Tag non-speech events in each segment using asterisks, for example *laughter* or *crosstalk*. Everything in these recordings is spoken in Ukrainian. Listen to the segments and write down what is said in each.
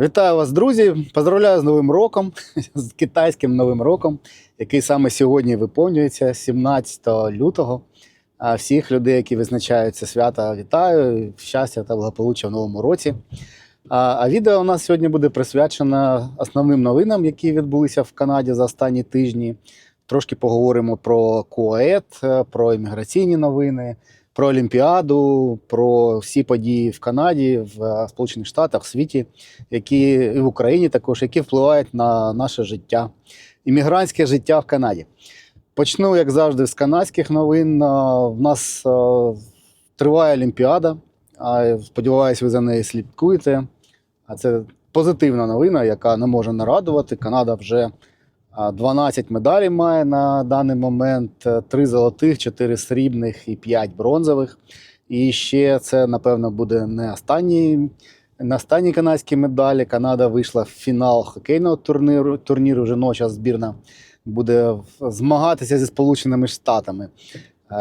Вітаю вас, друзі! Поздравляю з Новим роком, *laughs* з китайським Новим роком, який саме сьогодні виповнюється, 17 лютого. А Всіх людей, які визначають це свято, вітаю, щастя та благополуччя в новому році. А відео у нас сьогодні буде присвячено основним новинам, які відбулися в Канаді за останні тижні. Трошки поговоримо про КОЕД, про імміграційні новини, про Олімпіаду, про всі події в Канаді, в е, Сполучених Штатах, в світі, які і в Україні також, які впливають на наше життя, іммігрантське життя в Канаді. Почну, як завжди, з канадських новин. Е, В нас е, триває Олімпіада. Сподіваюсь, ви за нею слідкуєте. А це позитивна новина, яка не може не радувати. Канада вже 12 медалей має на даний момент: 3 золотих, 4 срібних і 5 бронзових. І ще це, напевно, буде не останні, не останні канадські медалі. Канада вийшла в фінал хокейного турніру. Турніру жіноча збірна буде змагатися зі Сполученими Штатами.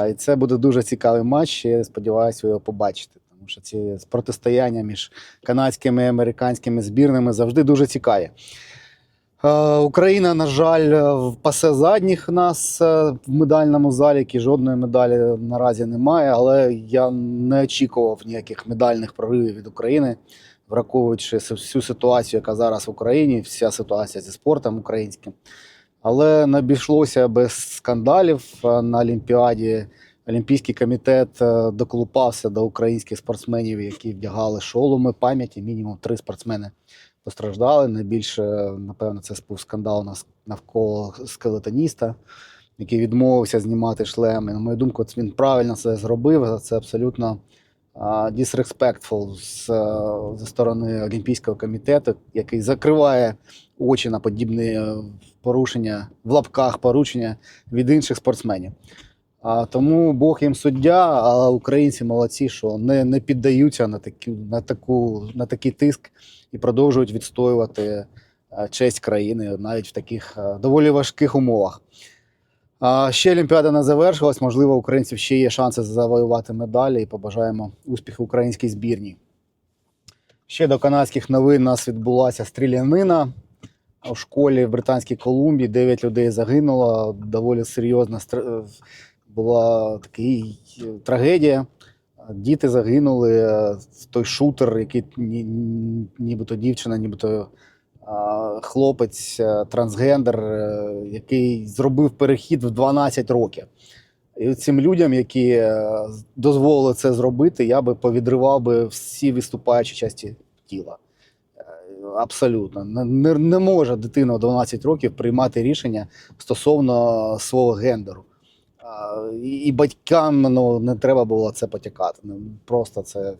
І це буде дуже цікавий матч. Я сподіваюся, його побачите. Тому що ці протистояння між канадськими і американськими збірними завжди дуже цікаві. Е, Україна, на жаль, е, пасе задніх нас е, в медальному залікі. Жодної медалі наразі немає, але я не очікував ніяких медальних проривів від України, враховуючи всю ситуацію, яка зараз в Україні, вся ситуація зі спортом українським. Але не обійшлося без скандалів на Олімпіаді. Олімпійський комітет доколупався до українських спортсменів, які вдягали шоломи пам'яті. Мінімум три спортсмени постраждали. Найбільше, напевно, це був скандал нас- навколо скелетоніста, який відмовився знімати шлеми. На мою думку, він правильно це зробив. Це абсолютно disrespectful з, е, зі сторони Олімпійського комітету, який закриває очі на подібні е, порушення в лапках порушення від інших спортсменів. А, тому Бог їм суддя, а українці молодці, що не, не піддаються на, такі, на, таку, на такий тиск і продовжують відстоювати честь країни навіть в таких доволі важких умовах. А ще Олімпіада не завершилась. Можливо, українців ще є шанси завоювати медалі і побажаємо успіху українській збірній. Ще до канадських новин у нас відбулася стрілянина у школі в Британській Колумбії. Дев'ять людей загинуло. Доволі серйозна була така трагедія. Діти загинули. е, Той шутер, який ні- ні- нібито дівчина, нібито а, хлопець, е, трансгендер, е, який зробив перехід в 12 років. І цим людям, які е, дозволили це зробити, я би повідривав би всі виступаючі часті тіла. Е, Абсолютно. Не, не може дитина 12 років приймати рішення стосовно свого гендеру. І батькам ну, не треба було це потякати. Ну, Просто це.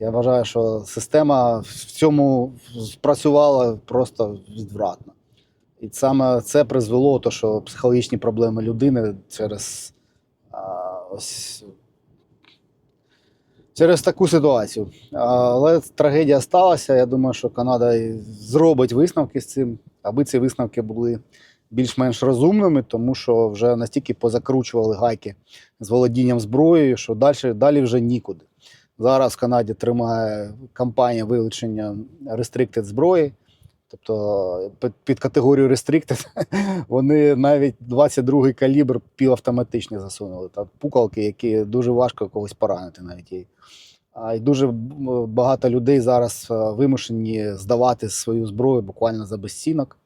Я вважаю, що система в цьому спрацювала просто відвратно. І саме це призвело до, що психологічні проблеми людини через, а, ось, через таку ситуацію. Але трагедія сталася. Я думаю, що Канада зробить висновки з цим, аби ці висновки були більш-менш розумними, тому що вже настільки позакручували гайки з володінням зброєю, що далі, далі вже нікуди. Зараз в Канаді тримає кампанія вилучення restricted зброї. Тобто під, категорію restricted *laughs* вони навіть 22-й калібр півавтоматичні засунули. Та пукалки, які дуже важко когось поранити навіть. А й дуже багато людей зараз е, вимушені здавати свою зброю буквально за безцінок,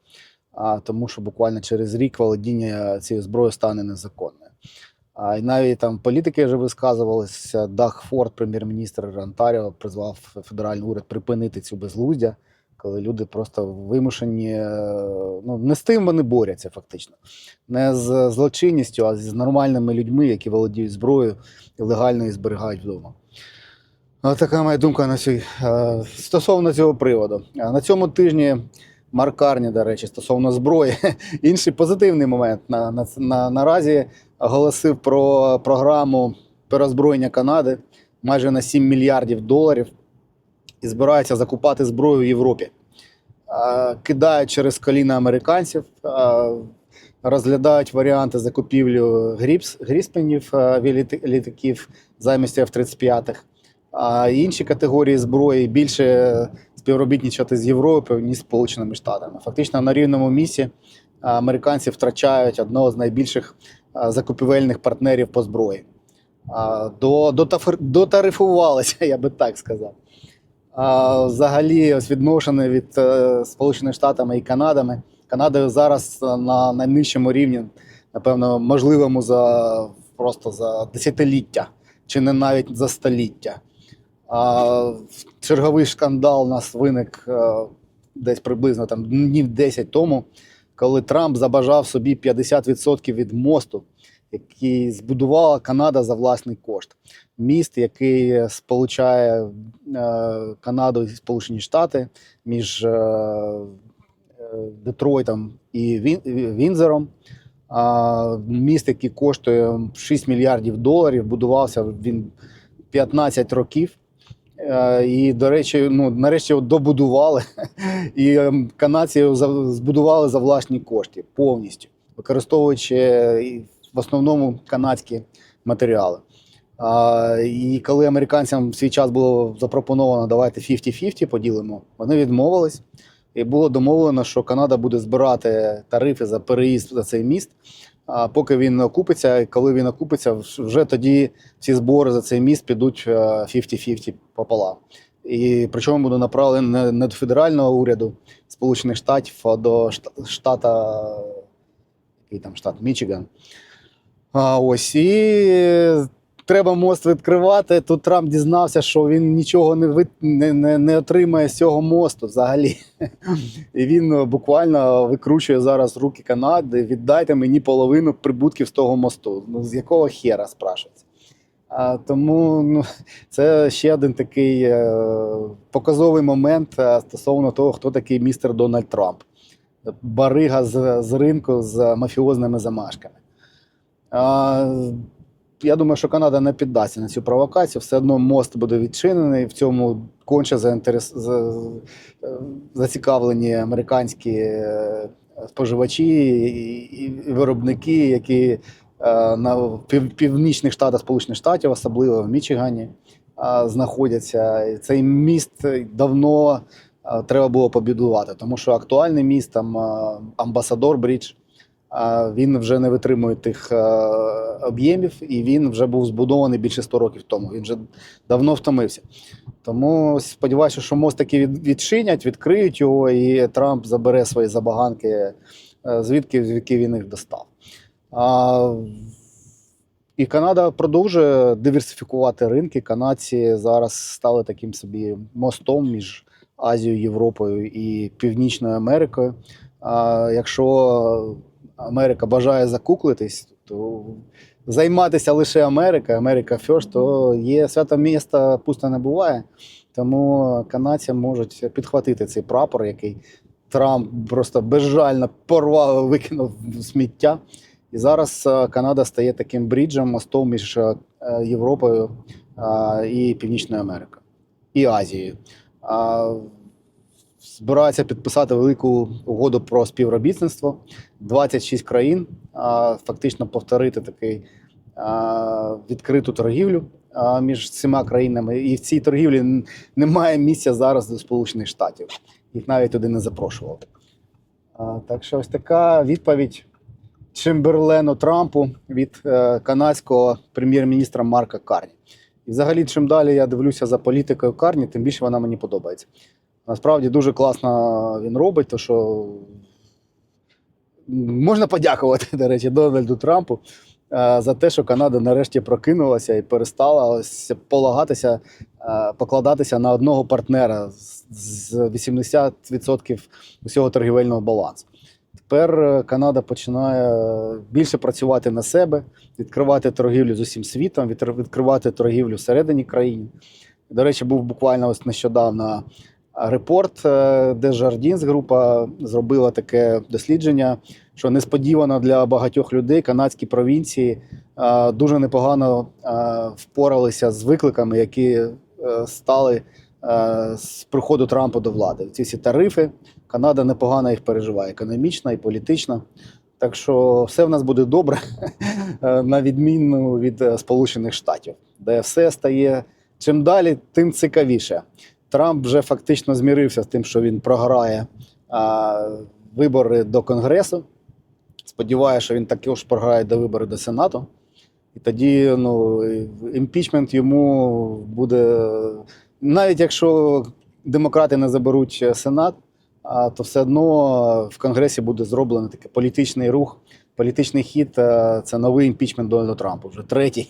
а, тому що буквально через рік володіння цією зброєю стане незаконною. А і навіть там політики вже висказувалися. Даг Форд, прем'єр-міністр Онтаріо, призвав федеральний уряд припинити цю безглуздя, коли люди просто вимушені. е, Ну, не з тим вони борються, фактично. Не з злочинністю, а з нормальними людьми, які володіють зброєю і легально її зберігають вдома. Така моя думка на цій, е, стосовно цього приводу. На цьому тижні Марк Карні, до речі, стосовно зброї. *laughs* Інший позитивний момент на, на, на, наразі оголосив про програму перезброєння Канади майже на 7 мільярдів доларів і збирається закупати зброю в Європі. Кидають через коліна американців, розглядають варіанти закупівлі гріспенів літаків замість F-35. А інші категорії зброї більше співробітничати з Європою, ні з Сполученими Штатами. Фактично на рівному місці американці втрачають одного з найбільших закупівельних партнерів по зброї. До, дотарифувалися, *laughs* я би так сказав. Взагалі, ось відношення від е, Сполученими Штатами і Канадами. Канадою зараз на найнижчому рівні, напевно, можливому за просто за десятиліття, чи не навіть за століття. А, черговий скандал у нас виник е, десь приблизно там днів 10 тому, коли Трамп забажав собі 50% від мосту, який збудувала Канада за власний кошт. Міст, який сполучає е, Канаду і Сполучені Штати між е, Детройтом і Він, Вінзером. Міст, який коштує 6 мільярдів доларів, будувався він 15 років. Е, І, до речі, ну, нарешті його добудували, *laughs* і ем, канадці збудували за власні кошти повністю, використовуючи е, в основному канадські матеріали. І коли американцям в свій час було запропоновано давайте 50-50 поділимо, вони відмовились. І було домовлено, що Канада буде збирати тарифи за переїзд за цей міст. А поки він окупиться, коли він окупиться, вже тоді всі збори за цей міст підуть е, 50-50 пополам. І причому буде направлено не, не до федерального уряду Сполучених Штатів, а до шта- штата, який там штат Мічиган. А, ось і треба мост відкривати. Тут Трамп дізнався, що він нічого не, ви, не, не, не отримає з цього мосту взагалі. І він е, буквально викручує зараз руки Канади. Віддайте мені половину прибутків з того мосту. Ну з якого хера спрашується? А, тому ну, це ще один такий е, показовий момент е, стосовно того, хто такий містер Дональд Трамп. Барига з, з ринку з мафіозними замашками. А, я думаю, що Канада не піддасться на цю провокацію. Все одно мост буде відчинений. В цьому конче заінтерес... за- зацікавлені американські е, споживачі і, виробники, які е, на північних штатах Сполучених Штатів, особливо в Мічигані, е, знаходяться. Цей міст давно треба було побудувати, тому що актуальний міст там Амбасадор Брідж. Він вже не витримує тих е, об'ємів, і він вже був збудований більше 100 років тому. Він вже давно втомився. Тому сподіваюся, що мост таки від- відчинять, відкриють його, і Трамп забере свої забаганки, е, звідки, звідки він їх достав. А, і Канада продовжує диверсифікувати ринки. Канадці зараз стали таким собі мостом між Азією, Європою і Північною Америкою. А якщо Америка бажає закуклитись, то займатися лише Америка, Америка First, то є свято міста пусто не буває. Тому канадці можуть підхватити цей прапор, який Трамп просто безжально порвав, викинув сміття. І зараз е, Канада стає таким бріджем, мостом між е, Європою е, і Північною Америкою і Азією. А, Збираються підписати велику угоду про співробітництво. 26 країн, фактично повторити такий відкриту торгівлю між цими країнами. І в цій торгівлі немає місця зараз до Сполучених Штатів. Їх навіть туди не запрошували. Так що ось така відповідь Чемберлену Трампу від е, канадського прем'єр-міністра Марка Карні. І взагалі, чим далі я дивлюся за політикою Карні, тим більше вона мені подобається. Насправді дуже класно він робить, то що можна подякувати, до речі, Дональду Трампу е, за те, що Канада нарешті прокинулася і перестала полагатися, е, покладатися на одного партнера з- з 80% усього торгівельного балансу. Тепер е, Канада починає більше працювати на себе, відкривати торгівлю з усім світом, відкр- відкривати торгівлю всередині країни. До речі, був буквально ось нещодавно репорт, е, де група зробила таке дослідження, що несподівано для багатьох людей канадські провінції е, дуже непогано е, впоралися з викликами, які стали з приходу Трампа до влади. Ці всі тарифи Канада непогано їх переживає економічно і політично. Так що все в нас буде добре, *laughs* на відміну від Сполучених Штатів, де все стає чим далі, тим цікавіше. Трамп вже фактично змірився з тим, що він програє а, вибори до Конгресу. Сподіваюся, що він також програє до виборів до Сенату. І тоді ну, імпічмент йому буде. Навіть якщо демократи не заберуть Сенат, то все одно в Конгресі буде зроблений такий політичний рух, політичний хід. е, Це новий імпічмент Дональда Трампа, вже третій.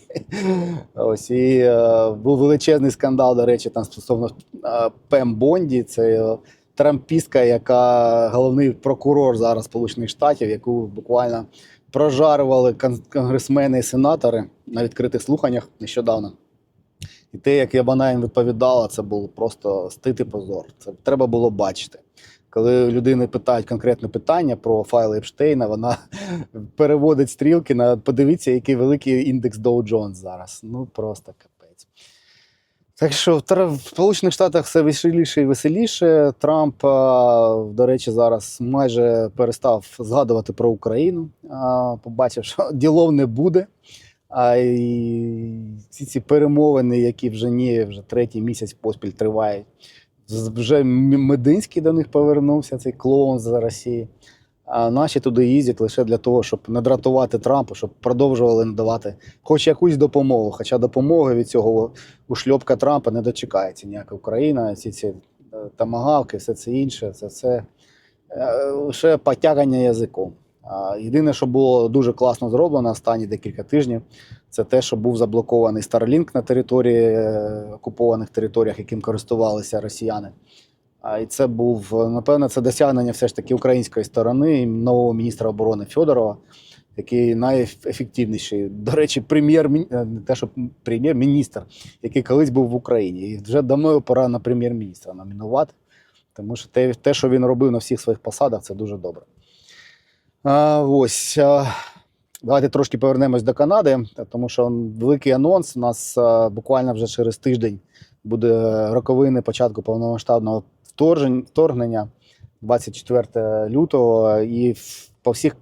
*laughs* Ось і е, був величезний скандал, до речі, там стосовно е, Пем Бонді. Це трампістка, яка головний прокурор зараз Сполучених Штатів, яку буквально прожарували конгресмени і сенатори на відкритих слуханнях нещодавно. І те, як вона їм відповідала, це було просто стид і позор. Це треба було бачити. Коли людини питають конкретне питання про файли Епштейна, вона *laughs* переводить стрілки на подивіться, який великий індекс Dow Jones зараз. Ну просто капець. Так що в Сполучених Штатах все веселіше і веселіше. Трамп, до речі, зараз майже перестав згадувати про Україну. Побачив, що *laughs* ділов не буде. А і ці, ці перемовини, які вже ні, вже третій місяць поспіль тривають. Вже Мединський до них повернувся, цей клоун з Росії. А наші туди їздять лише для того, щоб не дратувати Трампа, щоб продовжували надавати хоч якусь допомогу. Хоча допомоги від цього ушльопка Трампа не дочекається ніяка Україна, ці ці е, тамагавки, все це інше, це все е, лише потягання язиком. Єдине, що було дуже класно зроблено останні декілька тижнів, це те, що був заблокований Starlink на території е, окупованих територіях, яким користувалися росіяни. І це був напевно, це досягнення все ж таки української сторони і нового міністра оборони Федорова, який найефективніший. До речі, прем'єр не те, що прем'єр-міністр, який колись був в Україні. І вже давно його пора на прем'єр-міністра номінувати, тому що те, те, що він робив на всіх своїх посадах, це дуже добре. Ось. Давайте трошки повернемось до Канади, тому що великий анонс. У нас буквально вже через тиждень буде роковини початку повномасштабного вторгнення 24 лютого. І по всіх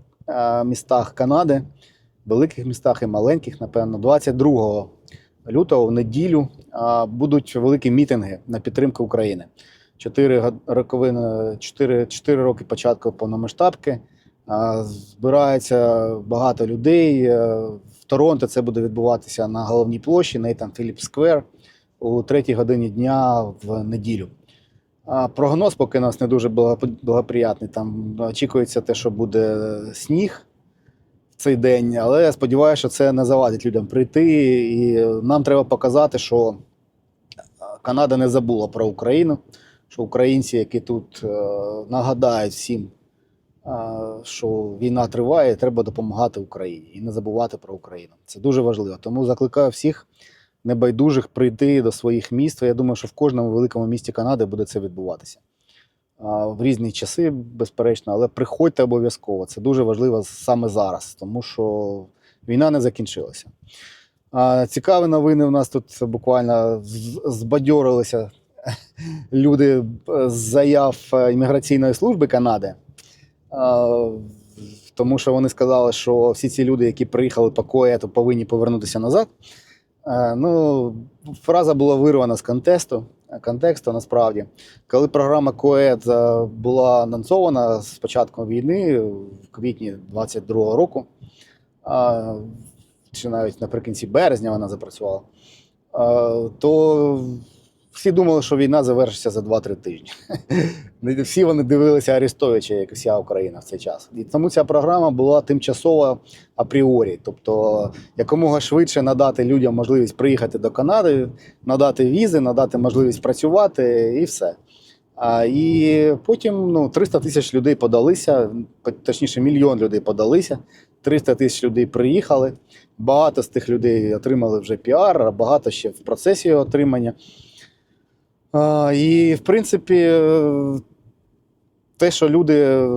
містах Канади, великих містах і маленьких, напевно, 22 лютого в неділю будуть великі мітинги на підтримку України. Чотири роковини, чотири, чотири роки початку повномасштабки. Збирається багато людей. Е, В Торонто це буде відбуватися на головній площі Нейтан Філіп Сквер у третій годині дня в неділю. Прогноз поки нас не дуже благо- благоприятний. Там очікується те, що буде сніг в цей день, але я сподіваюся, що це не завадить людям прийти. І нам треба показати, що Канада не забула про Україну, що українці, які тут е, нагадають всім, що війна триває, треба допомагати Україні і не забувати про Україну. Це дуже важливо. Тому закликаю всіх небайдужих прийти до своїх міст. Я думаю, що в кожному великому місті Канади буде це відбуватися. В різні часи, безперечно, але приходьте обов'язково. Це дуже важливо саме зараз, тому що війна не закінчилася. Цікаві новини у нас тут буквально збадьорилися *laughs* люди е, з заяв е, імміграційної служби Канади. Тому що вони сказали, що всі ці люди, які приїхали по коету, повинні повернутися назад. Е, Ну, фраза була вирвана з контексту. Контексту насправді, коли програма КОЕД е, була анонсована з початком війни в квітні 22-го року, чи навіть наприкінці березня вона запрацювала, то всі думали, що війна завершиться за 2-3 тижні. *laughs* Всі вони дивилися Арестовича, як вся Україна в цей час. І тому ця програма була тимчасова апріорі. Тобто якомога швидше надати людям можливість приїхати до Канади, надати візи, надати можливість працювати і все. А, і потім ну, 300 тисяч людей подалися, точніше, мільйон людей подалися, 300 тисяч людей приїхали. Багато з тих людей отримали вже піар, а багато ще в процесі отримання. І, в принципі, е, те, що люди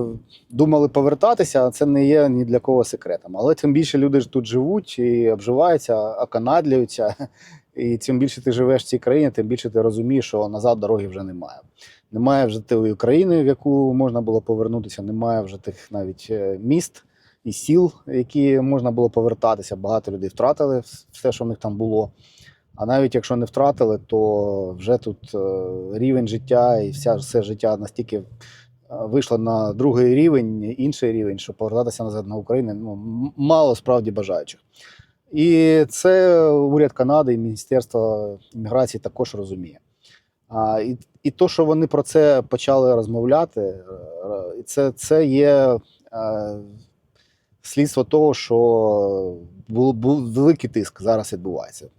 думали повертатися, це не є ні для кого секретом. Але тим більше люди тут живуть і обживаються, оканадлюються. І чим більше ти живеш в цій країні, тим більше ти розумієш, що назад дороги вже немає. Немає вже тієї України, в яку можна було повернутися, немає вже тих навіть е, міст і сіл, які можна було повертатися. Багато людей втратили все, що в них там було. А навіть якщо не втратили, то вже тут е, рівень життя і вся все життя настільки е, вийшло на другий рівень, інший рівень, що повертатися назад на Україну ну, мало справді бажаючих. І це уряд Канади і Міністерство імміграції також розуміє. А, і, і то, що вони про це почали розмовляти, е, це, це є е, слідство того, що був, був великий тиск зараз відбувається.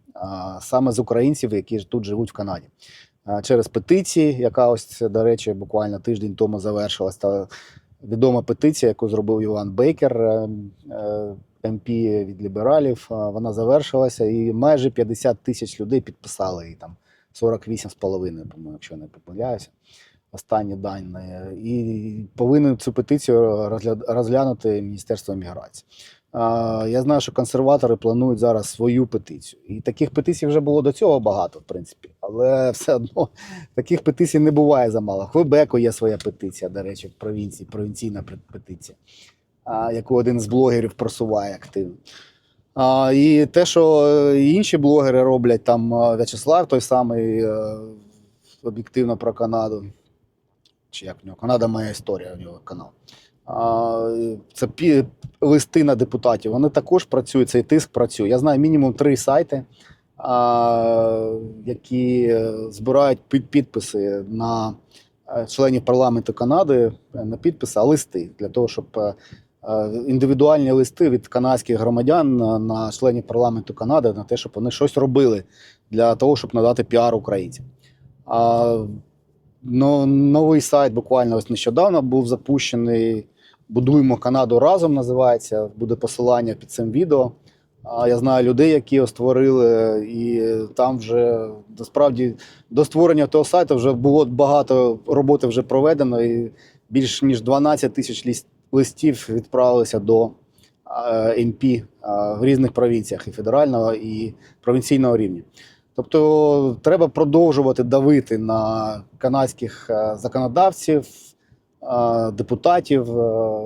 Саме з українців, які тут живуть в Канаді. Через петиції, яка ось, до речі, буквально тиждень тому завершилась. Та відома петиція, яку зробив Іван Бейкер, е, е, МП від лібералів. Вона завершилася, і майже 50 тисяч людей підписали її там 48,5, по-моєму, якщо не помиляюся. Останні дані. І повинен цю петицію розглянути Міністерство міграції. Я знаю, що консерватори планують зараз свою петицію. І таких петицій вже було до цього багато, в принципі. Але *laughs* все одно таких петицій не буває замало. В Квебеку є своя петиція, до речі, в провінції, провінційна петиція, яку один з блогерів просуває активно. І те, що е, інші блогери роблять, там е, В'ячеслав, той самий е, об'єктивно про Канаду. Чи як в нього? Канада моя історія, у нього канал. Це листи на депутатів. Вони також працюють, цей тиск працює. Я знаю мінімум три сайти, які е, збирають під- підписи на е, членів парламенту Канади е, на підписи, а листи для того, щоб індивідуальні листи від канадських громадян на, на членів парламенту Канади на те, щоб вони щось робили для того, щоб надати піар українцям. А, ну, новий сайт буквально ось нещодавно був запущений. Будуємо Канаду разом називається. Буде посилання під цим відео. Я знаю людей, які його створили, і там вже насправді до створення того сайту вже було багато роботи вже проведено, і більш ніж 12 тисяч листів відправилися до МП в різних провінціях і федерального, і провінційного рівня. Тобто треба продовжувати давити на канадських е, законодавців, депутатів, е,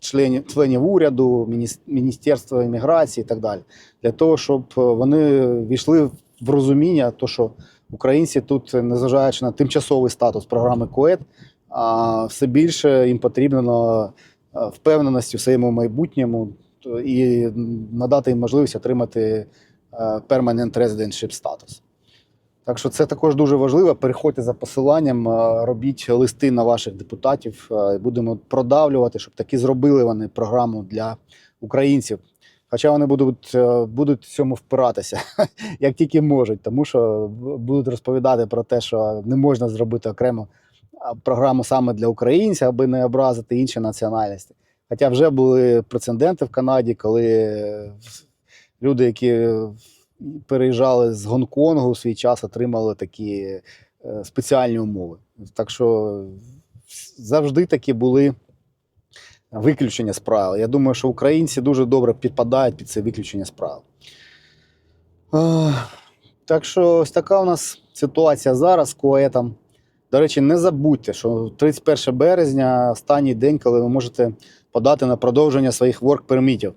членів, членів уряду, мініс- Міністерства імміграції і так далі, для того, щоб е, вони війшли в розуміння, то, що українці тут, незважаючи на тимчасовий статус програми КОЕД, все більше їм потрібно е, впевненості в своєму майбутньому і надати їм можливість отримати permanent residentship статус. Так що це також дуже важливо. Переходьте за посиланням, е, робіть листи на ваших депутатів. е, Будемо продавлювати, щоб таки зробили вони програму для українців. Хоча вони будуть, е, будуть цьому впиратися, *laughs* як тільки можуть, тому що будуть розповідати про те, що не можна зробити окремо програму саме для українців, аби не образити інші національності. Хоча вже були прецеденти в Канаді, коли люди, які переїжджали з Гонконгу в свій час, отримали такі е, спеціальні умови. Так що завжди такі були виключення з правил. Я думаю, що українці дуже добре підпадають під це виключення з правил. Так що ось така у нас ситуація зараз з коетом. До речі, не забудьте, що 31 березня останній день, коли ви можете подати на продовження своїх work-пермітів.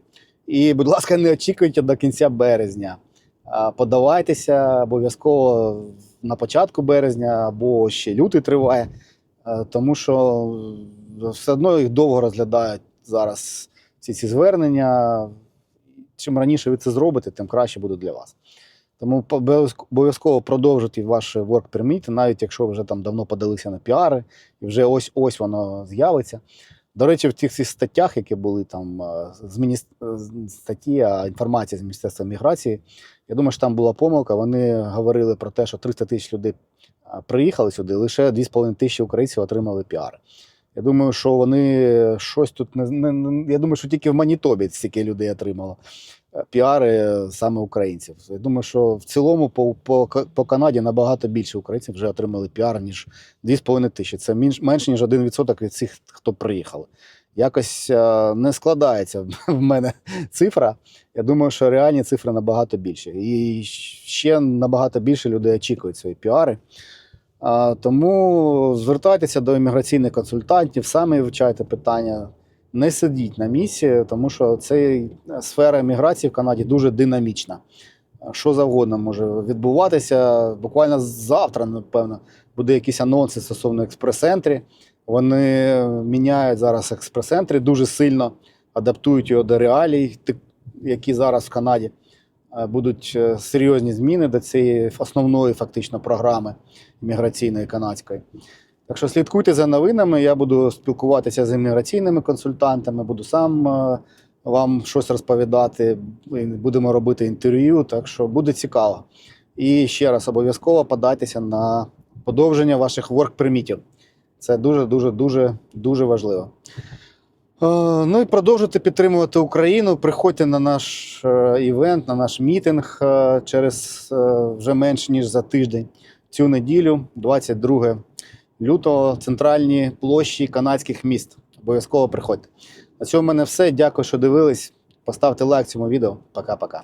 І, будь ласка, не очікуйте до кінця березня. Подавайтеся обов'язково на початку березня або ще лютий триває, е, тому що все одно їх довго розглядають зараз всі ці звернення. Чим раніше ви це зробите, тим краще буде для вас. Тому обов'язково продовжуйте ваш work permit, навіть якщо ви вже там давно подалися на піари, і вже ось ось воно з'явиться. До речі, в тих цих статтях, які були там е, з міністр... з статті, а інформація з Міністерства міграції, я думаю, що там була помилка. Вони говорили про те, що 300 тисяч людей приїхали сюди, лише 2,5 тисячі українців отримали піар. Я думаю, що вони щось тут не, не, я думаю, що тільки в Манітобі стільки людей отримало е, піари е, саме українців. Я думаю, що в цілому по, по, по Канаді набагато більше українців вже отримали піар, ніж 2,5 тисячі. Це менш, менше, ніж 1% від цих, хто приїхали. Якось е, не складається *laughs* в мене цифра. Я думаю, що реальні цифри набагато більше. І ще набагато більше людей очікують свої піари. А, тому звертайтеся до імміграційних консультантів, самі вивчайте питання. Не сидіть на місці, тому що ця сфера міграції в Канаді дуже динамічна. що завгодно може відбуватися. Буквально завтра, напевно, буде якісь анонси стосовно експрес-центрі. Вони міняють зараз експрес-центри дуже сильно, адаптують його до реалій, які зараз в Канаді. Е, Будуть е, серйозні зміни до цієї основної фактично програми міграційної канадської. Так що слідкуйте за новинами. Я буду спілкуватися з імміграційними консультантами, буду сам е, вам щось розповідати. Будемо робити інтерв'ю, так що буде цікаво. І ще раз обов'язково подайтеся на подовження ваших work пермітів. Це дуже, дуже, дуже, важливо. Е, Ну і продовжуйте підтримувати Україну. Приходьте на наш е, івент, на наш мітинг через вже менш ніж за тиждень. Цю неділю, 22 лютого, центральні площі канадських міст. Обов'язково приходьте. На цьому в мене все. Дякую, що дивились. Поставте лайк цьому відео. Пока-пока.